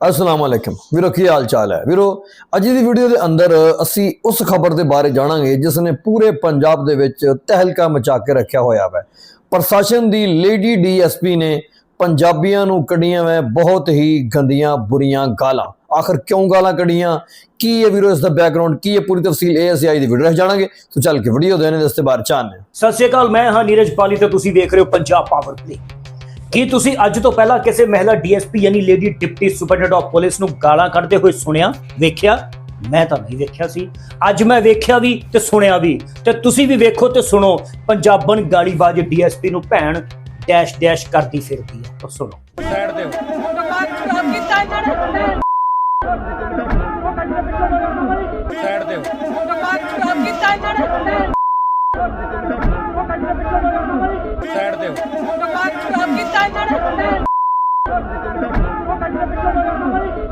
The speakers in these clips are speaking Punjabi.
ਅਸਲਾਮ ਅਲੈਕਮ। ਵੀਰੋ, ਕੀ ਹਾਲ ਚਾਲ ਹੈ? ਵੀਰੋ, ਅੱਜ ਦੀ ਵੀਡੀਓ ਦੇ ਅੰਦਰ ਅਸੀਂ ਉਸ ਖਬਰ ਦੇ ਬਾਰੇ ਜਾਣਾਂਗੇ ਜਿਸ ਨੇ ਪੂਰੇ ਪੰਜਾਬ ਦੇ ਵਿੱਚ ਤਹਿਲਕਾ ਮਚਾ ਕੇ ਰੱਖਿਆ ਹੋਇਆ ਹੈ ਪ੍ਰਸ਼ਾਸਨ ਦੀ ਲੇਡੀ ਡੀਐਸਪੀ ਨੇ ਪੰਜਾਬੀਆਂ ਨੂੰ ਕੱਢੀਆਂ ਵੈ ਬਹੁਤ ਹੀ ਗੰਦੀਆਂ, ਬੁਰੀਆਂ ਗਾਲਾਂ। ਆਖਰ ਕਿਉਂ ਗਾਲਾਂ ਕੱਢੀਆਂ? ਕੀ ਹੈ ਵੀਰੋ, ਇਸ ਦਾ ਬੈਕਗ੍ਰਾਉਂਡ ਕੀ ਹੈ ਪੂਰੀ ਤਫਸੀਲ ਇਹ ਅਸੀਂ ਅੱਜ ਦੀ ਵੀਡੀਓ ਵਿੱਚ ਜਾਣਾਂਗੇ। ਸੋ ਚੱਲ ਕੇ ਵੀਡੀਓ ਦੇ ਨੇ ਇਸ ਦੇ ਬਾਰੇ ਜਾਣਦੇ ਹਾਂ। ਸਤਿ ਸ਼੍ਰੀ ਅਕਾਲ, ਮੈਂ ਹਾਂ ਨੀਰਜ ਪਾਲੀ ਤੇ ਤੁਸੀਂ ਦੇਖ ਰਹੇ ਹੋ ਪੰਜਾਬ ਪਾਵਰ ਪਲੇ ਕੀ ਤੁਸੀਂ ਅੱਜ ਤੋਂ ਪਹਿਲਾਂ ਕਿਸੇ ਮਹਿਲਾ ਡੀਐਸਪੀ ਯਾਨੀ lady deputy superintendent of police ਨੂੰ ਗਾਲਾਂ ਕੱਢਦੇ ਹੋਏ ਸੁਣਿਆ, ਵੇਖਿਆ? ਮੈਂ ਤਾਂ ਨਹੀਂ ਵੇਖਿਆ ਸੀ। ਅੱਜ ਮੈਂ ਵੇਖਿਆ ਵੀ ਤੇ ਸੁਣਿਆ ਵੀ। ਤੇ ਤੁਸੀਂ ਵੀ ਵੇਖੋ ਤੇ ਸੁਣੋ, ਪੰਜਾਬਣ ਗਾਲੀਬਾਜ਼ ਡੀਐਸਪੀ ਨੂੰ ਭੈਣ ਡੈਸ਼ ਡੈਸ਼ ਕਰਦੀ ਫਿਰਦੀ ਹੈ। ਸੁਣੋ। ਸਾਈਡ ਦਿਓ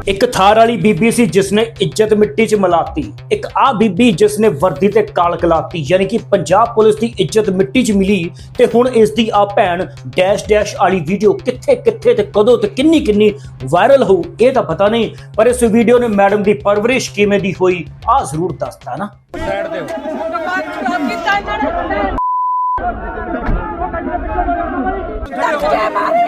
ਇੱਕ ਥਾਰ ਵਾਲੀ ਬੀਬੀ ਸੀ ਜਿਸ ਨੇ ਇੱਜ਼ਤ ਮਿੱਟੀ 'ਚ ਮਿਲਾਤੀ। ਇੱਕ ਆ ਬੀਬੀ ਜਿਸ ਨੇ ਵਰਦੀ ਤੇ ਕਾਲਕ ਲਾਤੀ ਯਾਨੀ ਕਿ ਪੰਜਾਬ ਪੁਲਿਸ ਦੀ ਇੱਜ਼ਤ ਮਿੱਟੀ 'ਚ ਮਿਲੀ ਤੇ ਹੁਣ ਇਸ ਦੀ ਆ ਭੈਣ ਡੈਸ਼ ਡੈਸ਼ ਵਾਲੀ ਵੀਡੀਓ ਕਿੱਥੇ ਕਿੱਥੇ ਤੇ ਕਦੋਂ ਤੇ ਕਿੰਨੀ ਕਿੰਨੀ ਵਾਇਰਲ ਹੋਊ ਇਹ ਤਾਂ ਪਤਾ ਨਹੀਂ ਪਰ ਇਸ ਵੀਡੀਓ ਨੇ ਮੈਡਮ ਦੀ ਪਰਵਰਿਸ਼ ਕਿਵੇਂ ਦੀ ਹੋਈ ਆ ਜ਼ਰੂਰ ਦੱਸਦਾ ਨਾ। ਸਾਈਡ ਦਿਓ। ਦਿਮਾਗ ਖਰਾਬ ਕੀਤਾ ਇਹਨਾਂ ਨੇ। ਧੱਕੇ ਮਾਰੇ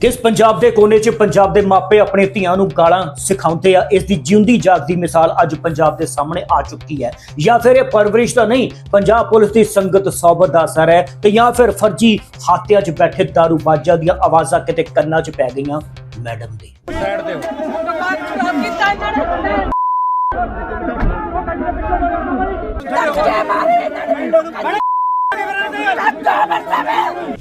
ਕਿਸ ਪੰਜਾਬ ਦੇ ਕੋਨੇ 'ਚ ਪੰਜਾਬ ਦੇ ਮਾਪੇ ਆਪਣੇ ਧੀਆਂ ਨੂੰ ਗਾਲਾਂ ਸਿਖਾਉਂਦੇ ਆ? ਇਸ ਦੀ ਜਿਉਂਦੀ ਜਾਗਦੀ ਮਿਸਾਲ ਅੱਜ ਪੰਜਾਬ ਦੇ ਸਾਹਮਣੇ ਆ ਚੁੱਕੀ ਹੈ। ਜਾਂ ਫਿਰ ਇਹ ਪਰਵਰਿਸ਼ ਤਾਂ ਨਹੀਂ ਪੰਜਾਬ ਪੁਲਿਸ ਦੀ ਸੰਗਤ ਸੌਬਤ ਦਾ ਅਸਰ ਹੈ ਤੇ ਜਾਂ ਫਿਰ ਫਰਜੀ ਹਾਤਿਆਂ 'ਚ ਬੈਠੇ ਦਾਰੂਬਾਜ਼ਾਂ ਦੀਆਂ ਆਵਾਜ਼ਾਂ ਕਿਤੇ ਕੰਨਾਂ 'ਚ ਪੈ ਗਈਆਂ ਮੈਡਮ ਦੇ। ਸਾਈਡ ਦਿਓ ਦਿਮਾਗ ਖਰਾਬ ਕੀਤਾ ਇਹਨਾਂ ਨੇ ਧੱਕੇ ਮਾਰੇ ਇਹਨਾਂ ਨੇ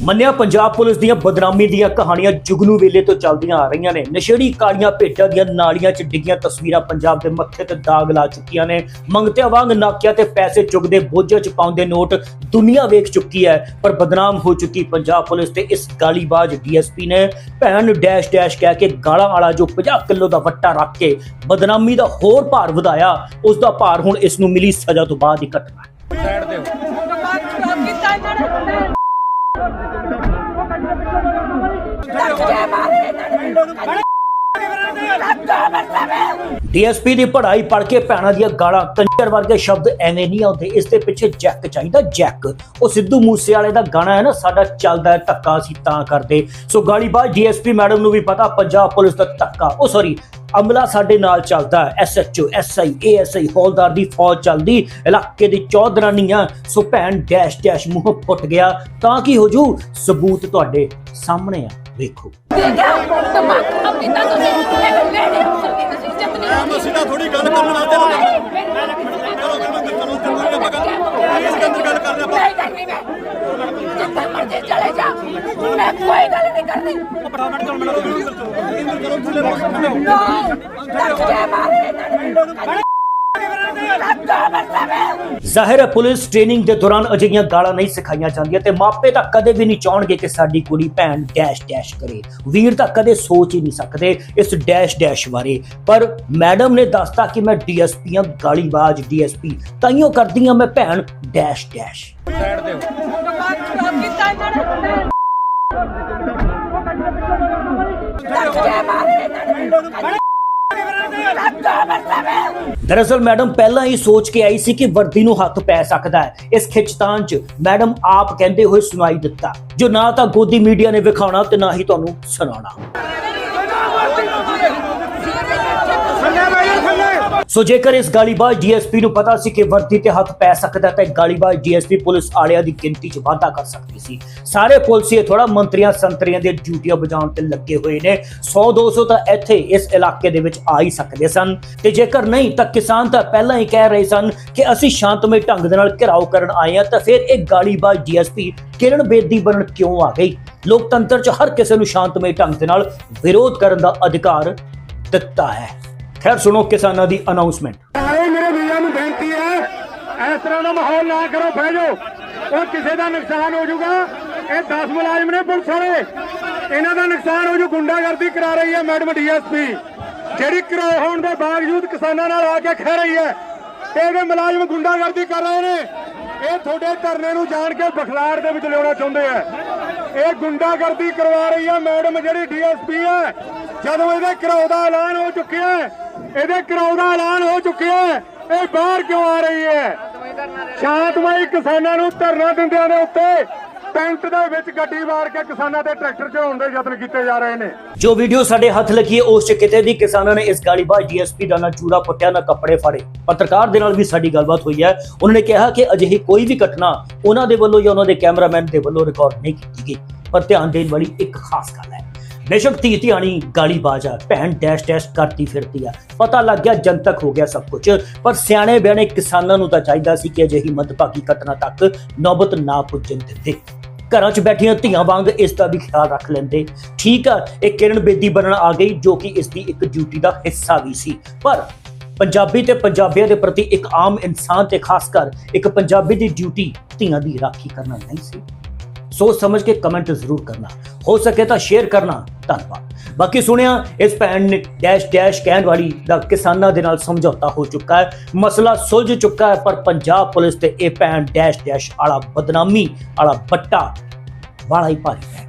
ਮੰਨਿਆ ਪੰਜਾਬ ਪੁਲਿਸ ਦੀਆਂ ਬਦਨਾਮੀ ਦੀਆਂ ਕਹਾਣੀਆਂ ਜੁਗਨੂ ਵੇਲੇ ਤੋਂ ਚੱਲਦੀਆਂ ਆ ਰਹੀਆਂ ਨੇ। ਨਸ਼ੇੜੀ ਕਾਲੀਆਂ ਭੇਡਾਂ ਦੀਆਂ ਨਾਲੀਆਂ 'ਚ ਡਿੱਗੀਆਂ ਤਸਵੀਰਾਂ ਪੰਜਾਬ ਦੇ ਮੱਥੇ ਤੇ ਦਾਗ ਲਾ ਚੁੱਕੀਆਂ ਨੇ। ਮੰਗਤਿਆਂ ਵਾਂਗ ਨਾਕਿਆਂ ਤੇ ਪੈਸੇ ਚੁਗਦੇ ਬੋਝਾਂ 'ਚ ਪਾਉਂਦੇ ਨੋਟ ਦੁਨੀਆ ਵੇਖ ਚੁੱਕੀ ਹੈ, ਪਰ ਬਦਨਾਮ ਹੋ ਚੁੱਕੀ ਪੰਜਾਬ ਪੁਲਿਸ ਤੇ ਇਸ ਗਾਲੀਬਾਜ਼ ਡੀਐਸਪੀ ਨੇ। ਭੈਣ ਨੂੰ ਡੈਸ਼ ਡੈਸ਼ ਕਹਿ ਕੇ ਗਾਲਾਂ ਵਾਲਾ ਜੋ 50 ਕਿਲੋ ਦਾ ਵੱਟਾ ਰੱਖ ਕੇ ਬਦਨਾਮੀ ਦਾ ਹੋਰ ਭਾਰ ਵਧਾਇਆ ਉਸ ਦਾ ਭਾਰ ਹੁਣ ਇਸ ਨੂੰ ਮਿਲੀ ਸਜ਼ਾ ਤੋਂ ਬਾਅਦ ਹੀ ਘਟਣਾ ਸਾਈਡ ਦਿਓ ਡੀਐਸਪੀ ਦੀ ਪੜ੍ਹਾਈ ਪੜ੍ਹ ਕੇ ਭੈਣਾਂ ਦੀਆਂ ਗਾਲਾਂ, ਕੰਜਰ ਵਰਗੇ ਸ਼ਬਦ ਐਵੇਂ ਨਹੀਂ ਆਉਂਦੇ, ਇਸ ਦੇ ਪਿੱਛੇ ਜੈਕ ਚਾਹੀਦਾ, ਜੈਕ। ਉਹ ਸਿੱਧੂ ਮੂਸੇ ਵਾਲੇ ਦਾ ਗਾਣਾ ਹੈ ਨਾ, ਸਾਡਾ ਚੱਲਦਾ ਹੈ ਧੱਕਾ, ਅਸੀਂ ਤਾਂ ਕਰਦੇ। ਸੋ ਗਾਲੀਬਾਜ਼ ਡੀਐਸਪੀ ਮੈਡਮ ਨੂੰ ਵੀ ਪਤਾ, ਪੰਜਾਬ ਪੁਲਿਸ ਦਾ ਧੱਕਾ। ਉਹ ਸੌਰੀ ਅਮਲਾ ਸਾਡੇ ਨਾਲ ਚੱਲਦਾ ਐਸਐਚਓ ਐਸਆਈ ਏਐਸਆਈ ਹੌਲਦਾਰ ਦੀ ਫੌਜ ਚੱਲਦੀ, ਇਲਾਕੇ ਦੀ ਚੌਧਰਾਨੀਆਂ, ਸੋ ਭੈਣ ਡੈਸ਼ ਡੈਸ਼ ਮੂੰਹ ਫੁੱਟ ਗਿਆ। ਤਾਂ ਕੀ ਹੋਜੂ ਸਬੂਤ ਤੁਹਾਡੇ ਸਾਹਮਣੇ ਆ। ਵੇਖੋ। ਅਸੀਂ ਤਾਂ ਥੋੜੀ ਗੱਲ ਕਰਨ ਵਾਸਤੇ ਚਲੋ। ਕਰਨੀ ਮੈਂ ਜ਼ਾਹਿਰ ਹੈ ਪੁਲਿਸ ਟ੍ਰੇਨਿੰਗ ਦੇ ਦੌਰਾਨ ਅਜਿਹੀਆਂ ਗਾਲਾਂ ਨਹੀਂ ਸਿਖਾਈਆਂ ਜਾਂਦੀਆਂ ਤੇ ਮਾਪੇ ਤਾਂ ਕਦੇ ਵੀ ਨਹੀਂ ਚਾਹਣਗੇ ਕਿ ਸਾਡੀ ਕੁੜੀ ਭੈਣ ਡੈਸ਼ ਡੈਸ਼ ਕਰੇ। ਵੀਰ ਤਾਂ ਕਦੇ ਸੋਚ ਹੀ ਨਹੀਂ ਸਕਦੇ ਇਸ ਡੈਸ਼ ਡੈਸ਼ ਬਾਰੇ। ਪਰ ਮੈਡਮ ਨੇ ਦੱਸਤਾ ਕਿ ਮੈਂ ਡੀਐਸਪੀ ਹਾਂ ਗਾਲੀਬਾਜ਼ ਡੀਐਸਪੀ। ਤਾਈਓ ਕਰਦੀਆਂ ਮੈਂ ਭੈਣ ਡੈਸ਼ ਡੈਸ਼ ਸਾਈਡ ਦਿਓ ਦਿਮਾਗ ਖਰਾਬ ਕੀਤਾ ਇਹਨਾਂ ਨੇ ਧੱਕੇ ਮਾਰੇ ਇਹਨਾਂ ਨੇ ਧੱਕਾ ਮਰਦਾ ਦਰਅਸਲ ਮੈਡਮ, ਪਹਿਲਾਂ ਹੀ ਸੋਚ ਕੇ ਆਈ ਸੀ ਕਿ ਵਰਦੀ ਨੂੰ ਹੱਥ ਪੈ ਸਕਦਾ ਹੈ। ਇਸ ਖਿੱਚਤਾਨ 'ਚ ਮੈਡਮ ਆਪ ਕਹਿੰਦੇ ਹੋਏ ਸੁਣਾਈ ਦਿੱਤਾ। ਜੋ ਨਾ ਤਾਂ ਗੋਦੀ ਮੀਡੀਆ ਨੇ ਵਿਖਾਉਣਾ ਤੇ ਨਾ ਹੀ ਤੁਹਾਨੂੰ ਸੁਣਾਉਣਾ। ਸੋ ਜੇਕਰ ਇਸ ਗਾਲੀਬਾਜ਼ ਡੀਐਸਪੀ ਨੂੰ ਪਤਾ ਸੀ ਕਿ ਵਰਦੀ ਤੇ ਹੱਥ ਪੈ ਸਕਦਾ ਤਾਂ ਇਹ ਗਾਲੀਬਾਜ਼ ਡੀਐਸਪੀ ਪੁਲਿਸ ਆਲਿਆਂ ਦੀ ਗਿਣਤੀ 'ਚ ਵਾਧਾ ਕਰ ਸਕਦੀ ਸੀ। ਸਾਰੇ ਪੁਲਿਸੀਏ ਥੋੜਾ ਮੰਤਰੀਆਂ, ਸੰਤਰੀਆਂ ਦੀਆਂ ਡਿਊਟੀਆਂ ਬਜਾਉਣ ਤੇ ਲੱਗੇ ਹੋਏ ਨੇ। 100 200 ਤਾਂ ਇੱਥੇ ਇਸ ਇਲਾਕੇ ਦੇ ਵਿੱਚ ਆ ਹੀ ਸਕਦੇ ਸਨ। ਤੇ ਜੇਕਰ ਨਹੀਂ, ਤਾਂ ਕਿਸਾਨ ਤਾਂ ਪਹਿਲਾਂ ਹੀ ਕਹਿ ਰਹੇ ਸਨ ਕਿ ਅਸੀਂ ਸ਼ਾਂਤਮਈ ਢੰਗ ਦੇ ਨਾਲ ਘਿਰਾਓ ਕਰਨ ਆਏ ਹਾਂ, ਤਾਂ ਫਿਰ ਇਹ ਗਾਲੀਬਾਜ਼ ਡੀਐਸਪੀ ਕਿਰਨ ਬੇਦੀ ਬਣਨ ਕਿਉਂ ਆ ਗਈ? ਲੋਕਤੰਤਰ 'ਚ ਹਰ ਕਿਸੇ ਨੂੰ ਸ਼ਾਂਤਮਈ ਢੰਗ ਦੇ ਨਾਲ ਵਿਰੋਧ ਕਰਨ ਦਾ ਅਧਿਕਾਰ ਦਿੱਤਾ ਹੈ। ਖੈਰ, ਸੁਣੋ ਕਿਸਾਨਾਂ ਦੀ ਅਨਾਉਂਸਮੈਂਟ ਸਾਰੇ ਮੇਰੇ ਵੀਰਾਂ ਨੂੰ ਬੇਨਤੀ ਹੈ, ਇਸ ਤਰ੍ਹਾਂ ਦਾ ਮਾਹੌਲ ਨਾ ਕਰੋ, ਬਹਿ ਜਾਓ। ਉਹ ਕਿਸੇ ਦਾ ਨੁਕਸਾਨ ਹੋ ਜਾਊਗਾ। ਇਹ 10 ਮੁਲਾਜ਼ਮ ਨੇ ਪੁਲਿਸ ਵਾਲੇ। ਇਹਨਾਂ ਦਾ ਨੁਕਸਾਨ ਹੋ ਜੂ, ਗੁੰਡਾਗਰਦੀ ਕਰਾ ਰਹੀ ਹੈ ਮੈਡਮ ਡੀਐਸਪੀ। ਜਿਹੜੀ ਕਰੋ ਹੋਣ ਦੇ ਬਾਵਜੂਦ ਕਿਸਾਨਾਂ ਨਾਲ ਆ ਕੇ ਖਹਿ ਰਹੀ ਹੈ ਤੇ ਇਹਦੇ ਮੁਲਾਜ਼ਮ ਗੁੰਡਾਗਰਦੀ ਕਰ ਰਹੇ ਨੇ, ਇਹ ਤੁਹਾਡੇ ਧਰਨੇ ਨੂੰ ਜਾਣ ਕੇ ਬਖਲਾੜ ਦੇ ਵਿੱਚ ਲਿਆਉਣਾ ਚਾਹੁੰਦੇ ਆ। ਇਹ ਗੁੰਡਾਗਰਦੀ ਕਰਵਾ ਰਹੀ ਹੈ ਮੈਡਮ ਜਿਹੜੀ ਡੀਐਸਪੀ ਹੈ। ਜਦੋਂ ਇਹਦੇ ਘਰਾਓ ਦਾ ਐਲਾਨ ਹੋ ਚੁੱਕਿਆ ਇਹਦੇ ਘਰਾਓ ਐਲਾਨ ਹੋ ਚੁੱਕਿਆ ਹੈ। ਇਹ ਬਾਹਰ ਕਿਉਂ ਆ ਰਹੀ ਹੈ? ਸ਼ਾਂਤਮਈ ਕਿਸਾਨਾਂ ਨੂੰ ਧਰਨਾ ਦਿੰਦਿਆਂ ਦੇ ਉੱਤੇ ਟੈਂਟ ਦੇ ਵਿੱਚ ਗੱਡੀ ਮਾਰ ਕੇ ਕਿਸਾਨਾਂ ਦੇ ਟਰੈਕਟਰ ਚੜਾਉਣ ਦੇ ਯਤਨ ਕੀਤੇ ਜਾ ਰਹੇ ਨੇ। ਜੋ ਵੀਡੀਓ ਸਾਡੇ ਹੱਥ ਲੱਗੀ ਹੈ, ਉਸ ਚ ਕਿਤੇ ਦੀ ਕਿਸਾਨਾਂ ਨੇ ਇਸ ਗਾਲੀਬਾਜ਼ ਡੀਐਸਪੀ ਦਾ ਨਾ ਚੂੜਾ ਪੁੱਟਿਆ, ਨਾ ਕੱਪੜੇ ਫਾੜੇ। ਪੱਤਰਕਾਰ ਦੇ ਨਾਲ ਵੀ ਸਾਡੀ ਗੱਲਬਾਤ ਹੋਈ ਹੈ। ਉਹਨਾਂ ਨੇ ਕਿਹਾ ਕਿ ਅਜਿਹੀ ਕੋਈ ਵੀ ਘਟਨਾ ਉਹਨਾਂ ਦੇ ਵੱਲੋਂ ਜਾਂ ਉਹਨਾਂ ਦੇ ਕੈਮਰਾਮੈਨ ਦੇ ਵੱਲੋਂ ਰਿਕਾਰਡ ਨਹੀਂ ਕੀਤੀ ਗਈ। ਪਰ ਧਿਆਨ ਦੇਣ ਵਾਲੀ ਇੱਕ ਖਾਸ ਗੱਲ ਹੈ। ਬੇਸ਼ੱਕ ਧੀ ਧਿਆਣੀ ਗਾਲੀਬਾਜ਼ ਆ, ਭੈਣ ਡੈਸ਼ ਡੈਸ਼ ਕਰਦੀ ਫਿਰਦੀ ਆ। ਪਤਾ ਲੱਗ ਗਿਆ ਜਨਤਕ ਹੋ ਗਿਆ ਸਭ ਕੁਝ ਪਰ ਸਿਆਣੇ ਬਿਆਣੇ ਕਿਸਾਨਾਂ ਨੂੰ ਤਾਂ ਚਾਹੀਦਾ ਸੀ ਕਿ ਅਜਿਹੀ ਮੱਧਭਾਗੀ ਘਟਨਾ ਤੱਕ ਨੌਬਤ ਨਾ ਪੁੱਜਣ ਦਿੰਦੇ। ਘਰਾਂ 'ਚ ਬੈਠੀਆਂ ਧੀਆਂ ਵਾਂਗ ਇਸ ਦਾ ਵੀ ਖਿਆਲ ਰੱਖ ਲੈਂਦੇ। ਠੀਕ ਆ, ਇਹ ਕਿਰਨ ਬੇਦੀ ਬਣਨ ਆ ਗਈ, ਜੋ ਕਿ ਇਸ ਦੀ ਇੱਕ ਡਿਊਟੀ ਦਾ ਹਿੱਸਾ ਵੀ ਸੀ। ਪਰ ਪੰਜਾਬੀ ਤੇ ਪੰਜਾਬੀਆਂ ਦੇ ਪ੍ਰਤੀ ਇੱਕ ਆਮ ਇਨਸਾਨ ਤੇ ਖਾਸ ਕਰ ਇੱਕ ਪੰਜਾਬੀ ਦੀ ਡਿਊਟੀ ਧੀਆਂ ਦੀ ਰਾਖੀ ਕਰਨਾ ਨਹੀਂ ਸੀ। ਸੋਚ ਸਮਝ ਕੇ ਕਮੈਂਟ ਜ਼ਰੂਰ ਕਰਨਾ। ਹੋ ਸਕੇ ਤਾਂ ਸ਼ੇਅਰ ਕਰਨਾ। ਧੰਨਵਾਦ। ਬਾਕੀ ਸੁਣਿਆ, ਇਸ ਭੈਣ ਨੇ ਡੈਸ਼ ਡੈਸ਼ ਕਹਿਣ ਵਾਲੀ ਦਾ ਕਿਸਾਨਾਂ ਦੇ ਨਾਲ ਸਮਝੌਤਾ ਹੋ ਚੁੱਕਾ ਹੈ। ਮਸਲਾ ਸੁਲਝ ਚੁੱਕਾ ਹੈ, ਪਰ ਪੰਜਾਬ ਪੁਲਿਸ ਤੇ ਇਹ ਭੈਣ ਡੈਸ਼ ਡੈਸ਼ ਵਾਲਾ ਬਦਨਾਮੀ, ਵਾਲਾ ਬੱਟਾ ਵਾਲਾ ਹੀ ਭਾਰੀ ਪੈ ਹੈ।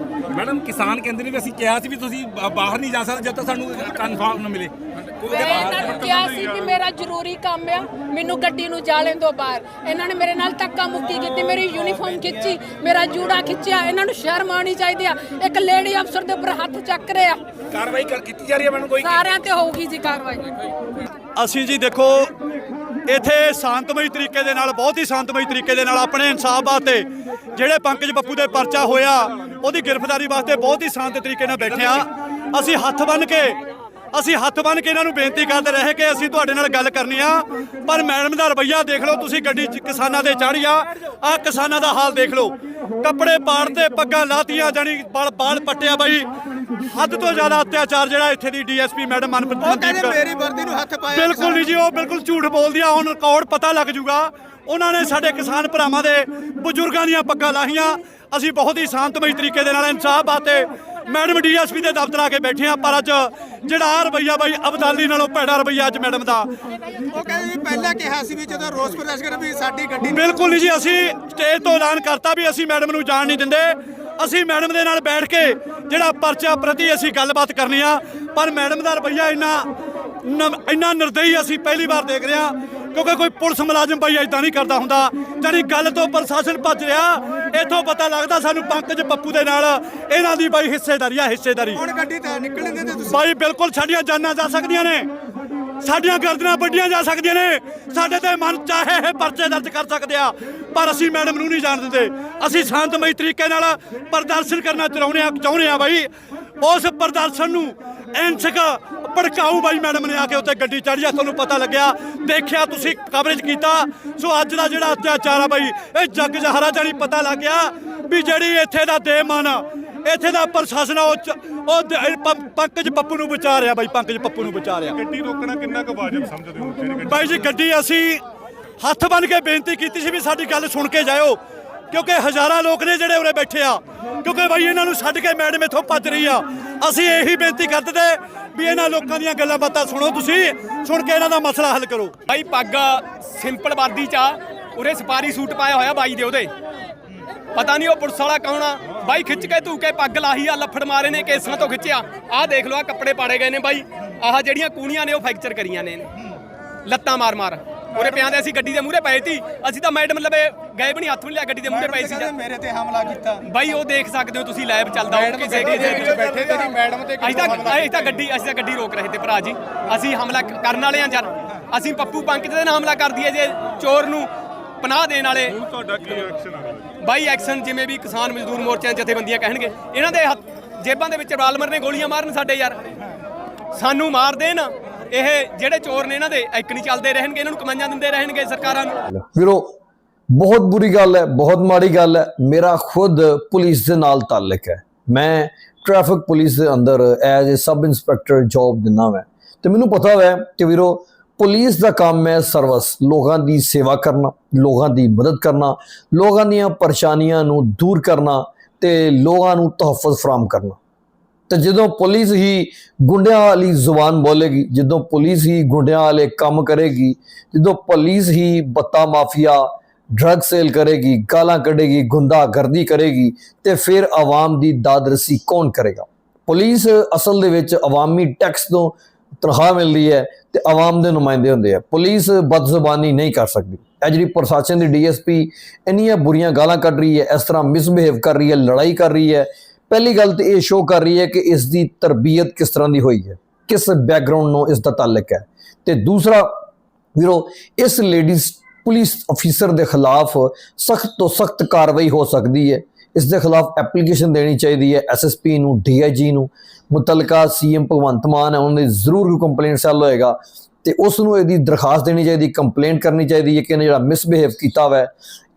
ਮੈਡਮ ਕਿਸਾਨ ਕਹਿੰਦੇ ਨੇ ਵੀ ਅਸੀਂ ਕਿਹਾ ਸੀ ਵੀ ਤੁਸੀਂ ਬਾਹਰ ਨਹੀਂ ਜਾ ਸਕਦੇ ਜਦ ਤੱਕ ਸਾਨੂੰ ਕਨਫਰਮ ਨਾ ਮਿਲੇ। ਮੈਂ ਇਹਨਾਂ ਨੂੰ ਕਿਹਾ ਸੀ ਕਿ ਮੇਰਾ ਜ਼ਰੂਰੀ ਕੰਮ ਆ ਮੈਨੂੰ ਗੱਡੀ ਨੂੰ ਜਾ ਲੈਣ ਦਿਓ ਬਾਹਰ। ਇਹਨਾਂ ਨੇ ਮੇਰੇ ਨਾਲ ਧੱਕਾ ਮੁੱਕੀ ਕੀਤੀ ਮੇਰੀ ਯੂਨੀਫਾਰਮ ਖਿੱਚੀ ਮੇਰਾ ਜੂੜਾ ਖਿੱਚਿਆ ਇਹਨਾਂ ਨੂੰ ਸ਼ਰਮ ਆਉਣੀ ਚਾਹੀਦੀ ਆ। ਇੱਕ ਲੇਡੀ ਅਫਸਰ ਦੇ ਉੱਪਰ ਹੱਥ ਚੱਕ ਰਹੇ ਆ। ਕਾਰਵਾਈ ਕਰ ਕੀਤੀ ਜਾ ਰਹੀ ਹੈ ਮੈਡਮ ਕੋਈ ਸਾਰਿਆਂ ਤੇ ਹੋਊਗੀ ਜੀ ਕਾਰਵਾਈ। ਅਸੀਂ ਜੀ ਦੇਖੋ ਇੱਥੇ ਸ਼ਾਂਤਮਈ ਤਰੀਕੇ ਦੇ ਨਾਲ ਬਹੁਤ ਹੀ ਸ਼ਾਂਤਮਈ ਤਰੀਕੇ ਦੇ ਨਾਲ ਆਪਣੇ ਇਨਸਾਫ ਵਾਸਤੇ ਜਿਹੜੇ ਪੰਕਜ ਬੱਪੂ ਦੇ ਪਰਚਾ ਹੋਇਆ ਉਹਦੀ ਗ੍ਰਿਫਤਾਰੀ ਵਾਸਤੇ ਬਹੁਤ ਹੀ ਸ਼ਾਂਤ ਤਰੀਕੇ ਨਾਲ ਬੈਠੇ ਆ ਅਸੀਂ ਹੱਥ ਬੰਨ ਕੇ ਅਸੀਂ ਹੱਥ ਬੰਨ ਕੇ ਇਹਨਾਂ ਨੂੰ ਬੇਨਤੀ ਕਰਦੇ ਰਹੇ ਕਿ ਅਸੀਂ ਤੁਹਾਡੇ ਨਾਲ ਗੱਲ ਕਰਨੀ ਆ। ਪਰ ਮੈਡਮ ਦਾ ਰਵੱਈਆ ਦੇਖ ਲਓ ਤੁਸੀਂ ਗੱਡੀ ਕਿਸਾਨਾਂ ਦੇ ਚੜ੍ਹ ਆ। ਆ ਕਿਸਾਨਾਂ ਦਾ ਹਾਲ ਦੇਖ ਲਓ। ਕੱਪੜੇ ਪਾੜਤੇ ਪੱਗਾਂ ਲਾਤੀਆਂ ਜਾਨੀ ਬਾਲ ਬਾਲ ਪੱਟਿਆ ਬਾਈ। ਹੱਦ ਤੋਂ ਜ਼ਿਆਦਾ ਅਤਿਆਚਾਰ ਜਿਹੜਾ ਇੱਥੇ ਦੀ ਡੀਐਸਪੀ ਮੈਡਮ ਮਨਪ੍ਰੀਤ ਮਨਦੀਪ ਕੌਰ- ਮੇਰੀ ਵਰਦੀ ਨੂੰ ਹੱਥ ਪਾਇਆ ਬਿਲਕੁਲ ਨਹੀਂ ਜੀ ਉਹ ਬਿਲਕੁਲ ਝੂਠ ਬੋਲਦੀ ਆ ਹੁਣ ਰਿਕਾਰਡ ਪਤਾ ਲੱਗ ਜੂਗਾ? ਉਹਨਾਂ ਨੇ ਸਾਡੇ ਕਿਸਾਨ ਭਰਾਵਾਂ ਦੇ ਬਜ਼ੁਰਗਾਂ ਦੀਆਂ ਪੱਗਾਂ ਲਾਹੀਆਂ। ਅਸੀਂ ਬਹੁਤ ਹੀ ਸ਼ਾਂਤਮਈ ਤਰੀਕੇ ਦੇ ਨਾਲ ਇਨਸਾਫ ਬਾਤੇ ਮੈਡਮ ਡੀਐਸਪੀ ਦੇ ਦਫ਼ਤਰ ਆ ਕੇ ਬੈਠੇ ਆ ਪਰ ਅੱਜ ਜਿਹੜਾ ਆਹ ਰਵੱਈਆ ਬਾਈ ਅਬਦਾਲੀ ਨਾਲੋਂ ਭੈੜਾ ਰਵੱਈਆ ਅੱਜ ਮੈਡਮ ਦਾ। ਉਹ ਕਹਿੰਦੇ ਪਹਿਲਾਂ ਕਿਹਾ ਸੀ ਵੀ ਜਦੋਂ ਰੋਸ ਪ੍ਰਦਰਸ਼ਨ ਕਰ ਵੀ ਸਾਡੀ ਗੱਡੀ ਬਿਲਕੁਲ ਨਹੀਂ ਜੀ ਅਸੀਂ ਸਟੇਜ ਤੋਂ ਐਲਾਨ ਕਰਤਾ ਵੀ ਅਸੀਂ ਮੈਡਮ ਨੂੰ ਜਾਣ ਨਹੀਂ ਦਿੰਦੇ। ਅਸੀਂ ਮੈਡਮ ਦੇ ਨਾਲ ਬੈਠ ਕੇ ਜਿਹੜਾ ਪਰਚਾ ਪ੍ਰਤੀ ਅਸੀਂ ਗੱਲਬਾਤ ਕਰਨੀ ਆ। ਪਰ ਮੈਡਮ ਦਾ ਰਵੱਈਆ ਇੰਨਾ ਇੰਨਾ ਨਿਰਦਈ ਅਸੀਂ ਪਹਿਲੀ ਵਾਰ ਦੇਖ ਰਹੇ ਹਾਂ। ਕਿਉਂਕਿ ਕੋਈ ਪੁਲਿਸ ਮੁਲਾਜ਼ਮ ਬਾਈ ਇਦਾਂ ਨਹੀਂ ਕਰਦਾ ਹੁੰਦਾ। ਜਾਨੀ ਗੱਲ ਤੋਂ ਪ੍ਰਸ਼ਾਸਨ ਭੱਜ ਰਿਹਾ ਇੱਥੋਂ ਪਤਾ ਲੱਗਦਾ ਸਾਨੂੰ ਪੰਕਜ ਪੱਪੂ ਦੇ ਨਾਲ। ਇਹਨਾਂ ਦੀ ਬਾਈ ਹਿੱਸੇਦਾਰੀ ਆ ਹਿੱਸੇਦਾਰੀ। ਹੁਣ ਗੱਡੀ ਤਾਂ ਨਿਕਲਣ ਦਿੰਦੇ ਤੁਸੀਂ ਬਾਈ ਬਿਲਕੁਲ ਸਾਡੀਆਂ ਜਾਨਾਂ ਜਾ ਸਕਦੀਆਂ ਨੇ। ਸਾਡੀਆਂ ਗਰਦਨਾਂ ਵੱਡੀਆਂ ਜਾ ਸਕਦੀਆਂ ਨੇ। ਸਾਡੇ ਤੇ ਮਨ ਚਾਹੇ ਇਹ ਪਰਚੇ ਦਰਜ ਕਰ ਸਕਦੇ ਆ ਪਰ ਅਸੀਂ ਮੈਡਮ ਨੂੰ ਨਹੀਂ ਜਾਣ ਦਿੰਦੇ ਅਸੀਂ ਸ਼ਾਂਤਮਈ ਤਰੀਕੇ ਨਾਲ ਪ੍ਰਦਰਸ਼ਨ ਕਰਨਾ ਚਾਹੁੰਦੇ ਆ ਚਾਹੁੰਦੇ ਆ ਬਾਈ। ਉਸ ਪ੍ਰਦਰਸ਼ਨ ਨੂੰ ਐਂਸਕ ਭੜਕਾਊ ਬਾਈ ਮੈਡਮ ਨੇ ਆ ਕੇ ਉੱਤੇ ਗੱਡੀ ਚੜ੍ਹੀ ਆ ਤੁਹਾਨੂੰ ਪਤਾ ਲੱਗਿਆ। ਦੇਖਿਆ ਤੁਸੀਂ ਕਵਰੇਜ ਕੀਤਾ। ਸੋ ਅੱਜ ਦਾ ਜਿਹੜਾ ਅਤਿਆਚਾਰ ਆ ਬਾਈ ਇਹ ਜੱਗ ਜਹਰਾ ਜਾਨੀ ਪਤਾ ਲੱਗ ਗਿਆ ਵੀ ਜਿਹੜੀ ਇੱਥੇ ਦਾ ਦੇਮਨ ਆ ਇੱਥੇ ਦਾ ਪ੍ਰਸ਼ਾਸਨ ਉਹ ਉਹ ਪੰਕਜ ਪੱਪੂ ਨੂੰ ਬਚਾ ਰਿਹਾ ਬਾਈ ਪੰਕਜ ਪੱਪੂ ਨੂੰ ਬਚਾ ਰਿਹਾ। ਗੱਡੀ ਰੋਕਣਾ ਕਿੰਨਾ ਕੁ ਵਾਜਬ ਸਮਝਦੇ ਹੋ ਬਾਈ ਜੀ ਗੱਡੀ ਅਸੀਂ ਹੱਥ ਬੰਨ ਕੇ ਬੇਨਤੀ ਕੀਤੀ ਸੀ ਵੀ ਸਾਡੀ ਗੱਲ ਸੁਣ ਕੇ ਜਾਇਓ। ਕਿਉਂਕਿ ਹਜ਼ਾਰਾਂ ਲੋਕ ਨੇ ਜਿਹੜੇ ਉਰੇ ਬੈਠੇ ਆ। ਕਿਉਂਕਿ ਬਾਈ ਇਹਨਾਂ ਨੂੰ ਛੱਡ ਕੇ ਮੈਡਮ ਇੱਥੋਂ ਭੱਜ ਰਹੀ ਆ। ਅਸੀਂ ਇਹੀ ਬੇਨਤੀ ਕਰਦੇ ਤੇ ਵੀ ਇਹਨਾਂ ਲੋਕਾਂ ਦੀਆਂ ਗੱਲਾਂ ਬਾਤਾਂ ਸੁਣੋ ਤੁਸੀਂ। ਸੁਣ ਕੇ ਇਹਨਾਂ ਦਾ ਮਸਲਾ ਹੱਲ ਕਰੋ। ਬਾਈ ਪੱਗ ਸਿੰਪਲ ਵਰਦੀ ਚ ਆ। ਉਰੇ ਸਪਾਰੀ ਸੂਟ ਪਾਇਆ ਹੋਇਆ ਬਾਈ ਦੇ ਉਹਦੇ। ਪਤਾ ਨਹੀਂ ਉਹ ਪੁਲਿਸ ਵਾਲਾ ਕੌਣ ਆ। ਬਾਈ ਖਿੱਚ ਕੇ ਧੂ ਕੇ ਪੱਗ ਲਾਹੀ ਆ, ਲੱਫੜ ਮਾਰੇ ਨੇ, ਕੇਸਾਂ ਤੋਂ ਖਿੱਚਿਆ। ਆਹ ਦੇਖ ਲਓ ਆ ਕੱਪੜੇ ਪਾੜੇ ਗਏ ਨੇ ਬਾਈ। ਆਹ ਜਿਹੜੀਆਂ ਕੂਣੀਆਂ ਨੇ, ਉਹ ਫ੍ਰੈਕਚਰ ਕਰੀਆਂ ਨੇ ਲੱਤਾਂ ਮਾਰ ਮਾਰ ਉਰੇ ਪਿਆਂ ਦੇ ਅਸੀਂ ਗੱਡੀ ਦੇ ਮੂਹਰੇ ਪਏ ਸੀ। ਅਸੀਂ ਤਾਂ ਮੈਡਮ ਲਵੇ ਗਏ ਵੀ ਨਹੀਂ ਹੱਥ ਵੀ ਨਹੀਂ ਲਿਆ ਗੱਡੀ ਦੇ ਮੂਹਰੇ ਪਏ ਸੀ ਕਹਿੰਦੇ ਮੇਰੇ ਤੇ ਹਮਲਾ ਕੀਤਾ। ਬਾਈ ਉਹ ਦੇਖ ਸਕਦੇ ਹੋ ਤੁਸੀਂ ਲਾਈਵ ਚੱਲਦਾ ਉਹ ਕਿਸੇ ਦੇ ਵਿੱਚ ਬੈਠੇ ਤੇਰੀ ਮੈਡਮ ਤੇ ਅਸੀਂ ਤਾਂ ਅਸੀਂ ਤਾਂ ਗੱਡੀ ਅਸੀਂ ਤਾਂ ਗੱਡੀ ਰੋਕ ਰਹੇ ਤੇ ਭਰਾ ਜੀ। ਅਸੀਂ ਹਮਲਾ ਕਰਨ ਵਾਲੇ ਆ ਯਾਰ ਅਸੀਂ ਪੱਪੂ ਪੰਕਜ ਦੇ ਨਾਲ ਹਮਲਾ ਕਰ ਦਈਏ ਜੇ ਚੋਰ ਨੂੰ ਪਨਾਹ ਦੇਣ ਵਾਲੇ। ਤੁਹਾਡਾ ਕੀ ਐਕਸ਼ਨ ਆ? ਬਾਈ ਐਕਸ਼ਨ ਜਿਵੇਂ ਵੀ ਕਿਸਾਨ ਮਜ਼ਦੂਰ ਮੋਰਚਿਆਂ ਜਥੇਬੰਦੀਆਂ ਕਹਿਣਗੇ। ਇਹਨਾਂ ਦੇ ਜੇਬਾਂ ਦੇ ਵਿੱਚ ਰਾਲਮਰ ਨੇ ਗੋਲੀਆਂ ਮਾਰਨ ਸਾਡੇ ਯਾਰ। ਸਾਨੂੰ ਮਾਰ ਦੇਣ। ਇਹ ਜਿਹੜੇ ਚੋਰ ਨੇ ਇਹਨਾਂ ਦੇ ਇੱਕ ਨਹੀਂ ਚੱਲਦੇ, ਰਹਿਣਗੇ, ਇਹਨਾਂ ਨੂੰ ਕਮਾਈਆਂ ਦਿੰਦੇ ਰਹਿਣਗੇ ਸਰਕਾਰਾਂ ਨੂੰ। ਵੀਰੋ, ਬਹੁਤ ਬੁਰੀ ਗੱਲ ਹੈ, ਬਹੁਤ ਮਾੜੀ ਗੱਲ ਹੈ। ਮੇਰਾ ਖੁਦ ਪੁਲਿਸ ਦੇ ਨਾਲ ਤਾਲੁਕ ਹੈ। ਮੈਂ ਟ੍ਰੈਫਿਕ ਪੁਲਿਸ ਦੇ ਅੰਦਰ as uh sub inspector job ਦਿੰਦਾ ਮੈਂ ਤੇ ਮੈਨੂੰ ਪਤਾ ਹੈ ਕਿ ਵੀਰੋ, ਪੁਲਿਸ ਦਾ ਕੰਮ ਹੈ ਸਰਵਿਸ ਲੋਕਾਂ ਦੀ ਸੇਵਾ ਕਰਨਾ, ਲੋਕਾਂ ਦੀ ਮਦਦ ਕਰਨਾ, ਲੋਕਾਂ ਦੀਆਂ ਪਰੇਸ਼ਾਨੀਆਂ ਨੂੰ ਦੂਰ ਕਰਨਾ ਤੇ ਲੋਕਾਂ ਨੂੰ ਤਹਫਜ਼ ਫਰਾਮ ਕਰਨਾ। ਤੇ ਜਦੋਂ ਪੁਲਿਸ ਹੀ ਗੁੰਡਿਆਂ ਵਾਲੀ ਜ਼ੁਬਾਨ ਬੋਲੇਗੀ, ਜਦੋਂ ਪੁਲਿਸ ਹੀ ਗੁੰਡਿਆਂ ਵਾਲੇ ਕੰਮ ਕਰੇਗੀ, ਜਦੋਂ ਪੁਲਿਸ ਹੀ ਬੱਤਾ ਮਾਫੀਆ ਡਰੱਗ ਸੇਲ ਕਰੇਗੀ, ਗਾਲਾਂ ਕੱਢੇਗੀ, ਗੁੰਡਾਗਰਦੀ ਕਰੇਗੀ, ਤੇ ਫਿਰ ਆਵਾਮ ਦੀ ਦਾਦਰਸੀ ਕੌਣ ਕਰੇਗਾ? ਪੁਲਿਸ ਅਸਲ ਦੇ ਵਿੱਚ ਆਵਾਮੀ ਟੈਕਸ ਤੋਂ ਤਨਖਾਹ ਮਿਲਦੀ ਹੈ ਤੇ ਆਵਾਮ ਦੇ ਨੁਮਾਇੰਦੇ ਹੁੰਦੇ ਆ। ਪੁਲਿਸ ਬਦਜ਼ੁਬਾਨੀ ਨਹੀਂ ਕਰ ਸਕਦੀ। ਇਹ ਜਿਹੜੀ ਪ੍ਰਸ਼ਾਸਨ ਦੀ ਡੀਐਸਪੀ ਇੰਨੀਆਂ ਬੁਰੀਆਂ ਗਾਲਾਂ ਕੱਢ ਰਹੀ ਹੈ, ਇਸ ਤਰ੍ਹਾਂ ਮਿਸਬਿਹੇਵ ਕਰ ਰਹੀ ਹੈ, ਲੜਾਈ ਕਰ ਰਹੀ ਹੈ ਪਹਿਲੀ ਗੱਲ ਤੇ ਇਹ ਸ਼ੋਅ ਕਰ ਰਹੀ ਹੈ ਕਿ ਇਸ ਦੀ ਤਰਬੀਅਤ ਕਿਸ ਤਰ੍ਹਾਂ ਦੀ ਹੋਈ ਹੈ, ਕਿਸ ਬੈਕਗ੍ਰਾਉਂਡ ਨੂੰ ਇਸ ਦਾ ਤਾਲੁਕ ਹੈ। ਤੇ ਦੂਸਰਾ ਵੀਰੋ, ਇਸ ਲੇਡੀਜ਼ ਪੁਲਿਸ ਅਫੀਸਰ ਦੇ ਖਿਲਾਫ ਸਖਤ ਤੋਂ ਸਖਤ ਕਾਰਵਾਈ ਹੋ ਸਕਦੀ ਹੈ। ਇਸ ਦੇ ਖਿਲਾਫ ਐਪਲੀਕੇਸ਼ਨ ਦੇਣੀ ਚਾਹੀਦੀ ਹੈ ਐਸਐਸਪੀ ਨੂੰ ਡੀਆਈਜੀ ਨੂੰ। ਮੁਤਲਕਾ ਸੀਐਮ ਭਗਵੰਤ ਮਾਨ ਹੈ, ਉਹਨਾਂ ਦੀ ਜ਼ਰੂਰ ਕੋਈ ਕੰਪਲੇਂਟ ਸੈੱਲ ਹੋਏਗਾ। ਤੇ ਉਸ ਨੂੰ ਇਹਦੀ ਦਰਖਾਸਤ ਦੇਣੀ ਚਾਹੀਦੀ ਕੰਪਲੇਂਟ ਕਰਨੀ ਚਾਹੀਦੀ ਹੈ ਕਿ ਇਹਨੇ ਜਿਹੜਾ ਮਿਸਬਿਹੇਵ ਕੀਤਾ ਹੋਇਆ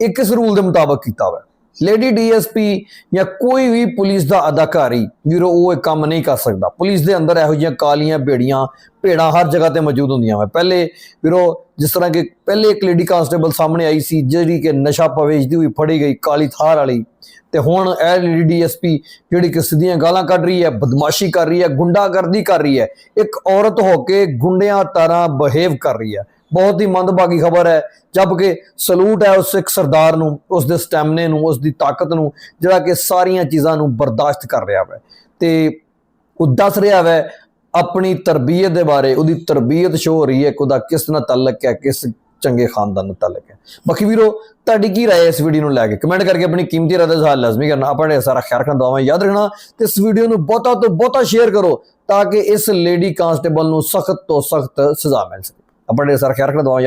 ਇਹ ਕਿਸ ਰੂਲ ਦੇ ਮੁਤਾਬਕ ਕੀਤਾ ਹੋਇਆ ਲੇਡੀ ਡੀਐਸਪੀ ਜਾਂ ਕੋਈ ਵੀ ਪੁਲਿਸ ਦਾ ਅਧਿਕਾਰੀ, ਵੀਰੋ, ਉਹ ਇਹ ਕੰਮ ਨਹੀਂ ਕਰ ਸਕਦਾ। ਪੁਲਿਸ ਦੇ ਅੰਦਰ ਇਹੋ ਜਿਹੀਆਂ ਕਾਲੀਆਂ ਭੇੜੀਆਂ, ਭੇੜਾਂ ਹਰ ਜਗ੍ਹਾ ਤੇ ਮੌਜੂਦ ਹੁੰਦੀਆਂ ਵਾ। ਪਹਿਲੇ, ਵੀਰੋ, ਜਿਸ ਤਰ੍ਹਾਂ ਕਿ ਪਹਿਲੇ ਇੱਕ ਲੇਡੀ ਕਾਂਸਟੇਬਲ ਸਾਹਮਣੇ ਆਈ ਸੀ, ਜਿਹੜੀ ਕਿ ਨਸ਼ਾ ਪਵੇਚਦੀ ਹੋਈ ਫੜੀ ਗਈ ਕਾਲੀ ਥਾਰ ਵਾਲੀ। ਤੇ ਹੁਣ ਇਹ ਲੇਡੀ ਡੀਐਸਪੀ ਜਿਹੜੀ ਕਿ ਸਿੱਧੀਆਂ ਗਾਲਾਂ ਕੱਢ ਰਹੀ ਹੈ, ਬਦਮਾਸ਼ੀ ਕਰ ਰਹੀ ਹੈ, ਗੁੰਡਾਗਰਦੀ ਕਰ ਰਹੀ ਹੈ, ਇੱਕ ਔਰਤ ਹੋ ਕੇ ਗੁੰਡਿਆਂ ਤਰ੍ਹਾਂ ਬਿਹੇਵ ਕਰ ਰਹੀ ਹੈ। ਬਹੁਤ ਹੀ ਮੰਦਭਾਗੀ ਖਬਰ ਹੈ ਜਦ ਕਿ ਸਲੂਟ ਹੈ ਉਸ ਸਿੱਖ ਸਰਦਾਰ ਨੂੰ ਉਸ ਦੇ ਸਟੈਮਨੇ ਨੂੰ ਉਸ ਦੀ ਤਾਕਤ ਨੂੰ ਜਿਹੜਾ ਕਿ ਸਾਰੀਆਂ ਚੀਜ਼ਾਂ ਨੂੰ ਬਰਦਾਸ਼ਤ ਕਰ ਰਿਹਾ ਹੈ ਤੇ ਉਹ ਦੱਸ ਰਿਹਾ ਹੈ ਆਪਣੀ ਤਰਬੀਅਤ ਦੇ ਬਾਰੇ ਉਹਦੀ ਤਰਬੀਅਤ ਸ਼ੋ ਹੋ ਰਹੀ ਹੈ ਕਿ ਉਹਦਾ ਕਿਸ ਤਰ੍ਹਾਂ ਤਾਲੁਕ ਹੈ ਕਿਸ ਚੰਗੇ ਖਾਨਦਾਨ ਨਾਲ ਤਾਲੁਕ ਹੈ ਬਾਕੀ ਵੀਰੋ ਤੁਹਾਡੀ ਕੀ رائے ਹੈ ਇਸ ਵੀਡੀਓ ਨੂੰ ਲੈ ਕੇ ਕਮੈਂਟ ਕਰਕੇ ਆਪਣੀ ਕੀਮਤੀ ਰਾਏ ਦਾ ਇਜ਼ਹਾਰ ਲਾਜ਼ਮੀ ਕਰਨਾ ਆਪਣੇ ਸਾਰਾ ਖਿਆਲ ਰੱਖਣਾ ਦੁਆਵਾਂ ਯਾਦ ਰੱਖਣਾ ਤੇ ਇਸ ਵੀਡੀਓ ਨੂੰ ਬਹੁਤਾ ਤੋਂ ਬਹੁਤਾ ਸ਼ੇਅਰ ਕਰੋ ਤਾਂ ਕਿ ਇਸ ਲੇਡੀ ਕਾਂਸਟੇਬਲ ਨੂੰ ਸਖਤ ਤੋਂ ਸਖਤ ਸਜ਼ਾ ਮਿਲ ਸਕੇ ਆਪਣੇ ਸਾਰਾ ਖਿਆਲ ਰੱਖਣਾ ਦੁਆਵਾਂ